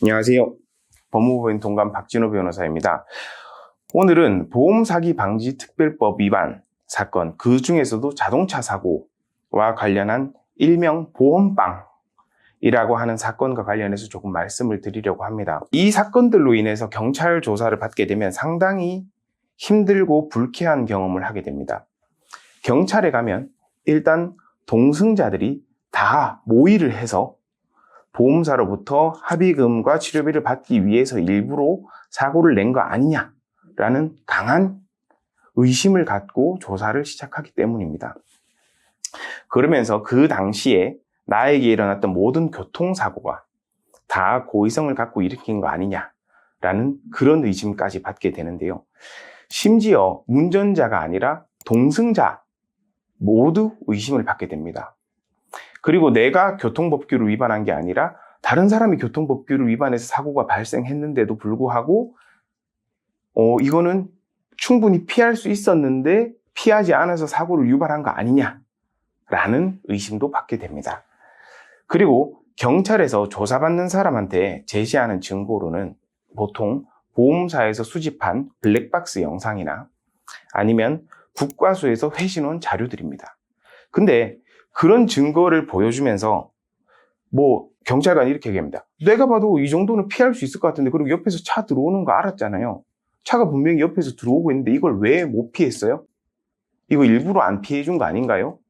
안녕하세요. 법무부인 동감 박진호 변호사입니다. 오늘은 보험 사기 방지 특별법 위반 사건, 그 중에서도 자동차 사고와 관련한 일명 보험빵 이라고 하는 사건과 관련해서 조금 말씀을 드리려고 합니다. 이 사건들로 인해서 경찰 조사를 받게 되면 상당히 힘들고 불쾌한 경험을 하게 됩니다. 경찰에 가면 일단 동승자들이 다 모의를 해서 보험사로부터 합의금과 치료비를 받기 위해서 일부러 사고를 낸 거 아니냐라는 강한 의심을 갖고 조사를 시작하기 때문입니다. 그러면서 그 당시에 나에게 일어났던 모든 교통사고가 다 고의성을 갖고 일으킨 거 아니냐라는 그런 의심까지 받게 되는데요. 심지어 운전자가 아니라 동승자 모두 의심을 받게 됩니다. 그리고 내가 교통법규를 위반한 게 아니라 다른 사람이 교통법규를 위반해서 사고가 발생했는데도 불구하고 어, 이거는 충분히 피할 수 있었는데 피하지 않아서 사고를 유발한 거 아니냐라는 의심도 받게 됩니다. 그리고 경찰에서 조사받는 사람한테 제시하는 증거로는 보통 보험사에서 수집한 블랙박스 영상이나 아니면 국과수에서 회신온 자료들입니다. 근데 그런 증거를 보여주면서 뭐 경찰관이 이렇게 얘기합니다. 내가 봐도 이 정도는 피할 수 있을 것 같은데 그리고 옆에서 차 들어오는 거 알았잖아요. 차가 분명히 옆에서 들어오고 있는데 이걸 왜 못 피했어요? 이거 일부러 안 피해 준 거 아닌가요?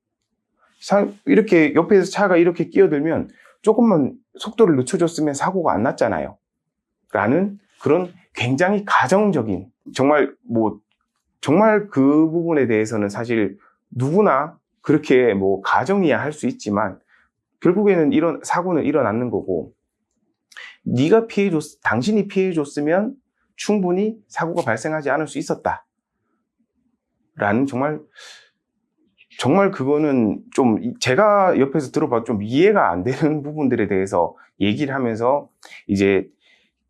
이렇게 옆에서 차가 이렇게 끼어들면 조금만 속도를 늦춰줬으면 사고가 안 났잖아요. 라는 그런 굉장히 가정적인 정말 뭐 정말 그 부분에 대해서는 사실 누구나 그렇게 뭐 가정이야 할 수 있지만 결국에는 이런 사고는 일어났는 거고 네가 피해줬 당신이 피해줬으면 충분히 사고가 발생하지 않을 수 있었다. 라는 정말 정말 그거는 좀 제가 옆에서 들어봐 좀 이해가 안 되는 부분들에 대해서 얘기를 하면서 이제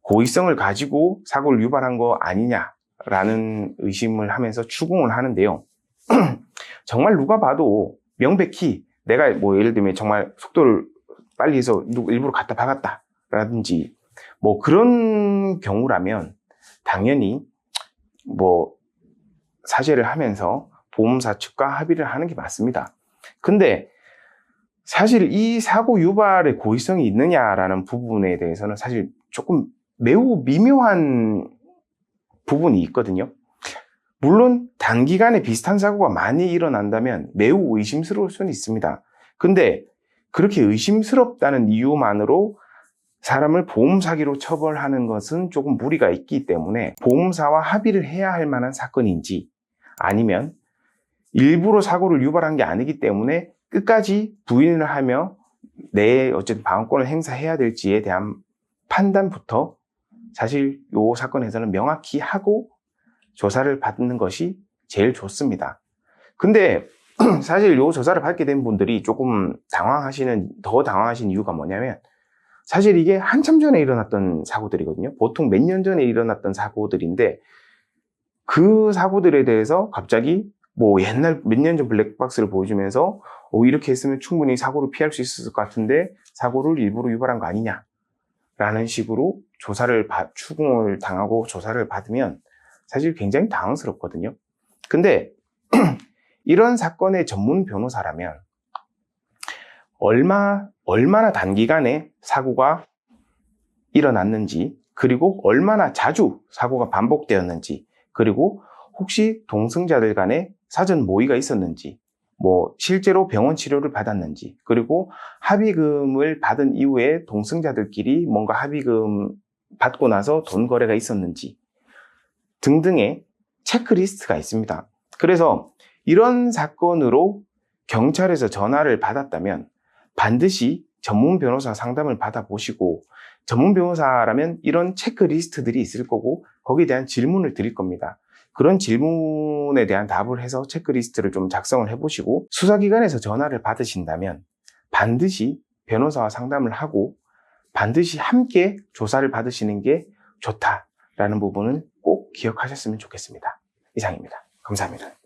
고의성을 가지고 사고를 유발한 거 아니냐라는 의심을 하면서 추궁을 하는데요. 정말 누가 봐도 명백히 내가 뭐 예를 들면 정말 속도를 빨리 해서 일부러 갖다 박았다 라든지 뭐 그런 경우라면 당연히 뭐 사죄를 하면서 보험사 측과 합의를 하는 게 맞습니다. 근데 사실 이 사고 유발의 고의성이 있느냐라는 부분에 대해서는 사실 조금 매우 미묘한 부분이 있거든요. 물론 단기간에 비슷한 사고가 많이 일어난다면 매우 의심스러울 수는 있습니다. 근데 그렇게 의심스럽다는 이유만으로 사람을 보험 사기로 처벌하는 것은 조금 무리가 있기 때문에 보험사와 합의를 해야 할 만한 사건인지 아니면 일부러 사고를 유발한 게 아니기 때문에 끝까지 부인을 하며 내 어쨌든 방어권을 행사해야 될지에 대한 판단부터 사실 이 사건에서는 명확히 하고 조사를 받는 것이 제일 좋습니다. 근데 사실 이 조사를 받게 된 분들이 조금 당황하시는, 더 당황하신 이유가 뭐냐면 사실 이게 한참 전에 일어났던 사고들이거든요. 보통 몇 년 전에 일어났던 사고들인데 그 사고들에 대해서 갑자기 뭐 옛날 몇 년 전 블랙박스를 보여주면서 어, 이렇게 했으면 충분히 사고를 피할 수 있었을 것 같은데 사고를 일부러 유발한 거 아니냐 라는 식으로 조사를 받, 추궁을 당하고 조사를 받으면 사실 굉장히 당황스럽거든요. 근데 이런 사건의 전문 변호사라면 얼마, 얼마나 단기간에 사고가 일어났는지, 그리고 얼마나 자주 사고가 반복되었는지, 그리고 혹시 동승자들 간에 사전 모의가 있었는지, 뭐 실제로 병원 치료를 받았는지, 그리고 합의금을 받은 이후에 동승자들끼리 뭔가 합의금 받고 나서 돈 거래가 있었는지 등등의 체크리스트가 있습니다. 그래서 이런 사건으로 경찰에서 전화를 받았다면 반드시 전문 변호사 상담을 받아보시고 전문 변호사라면 이런 체크리스트들이 있을 거고 거기에 대한 질문을 드릴 겁니다. 그런 질문에 대한 답을 해서 체크리스트를 좀 작성을 해보시고 수사기관에서 전화를 받으신다면 반드시 변호사와 상담을 하고 반드시 함께 조사를 받으시는 게 좋다라는 부분은 꼭 기억하셨으면 좋겠습니다. 이상입니다. 감사합니다.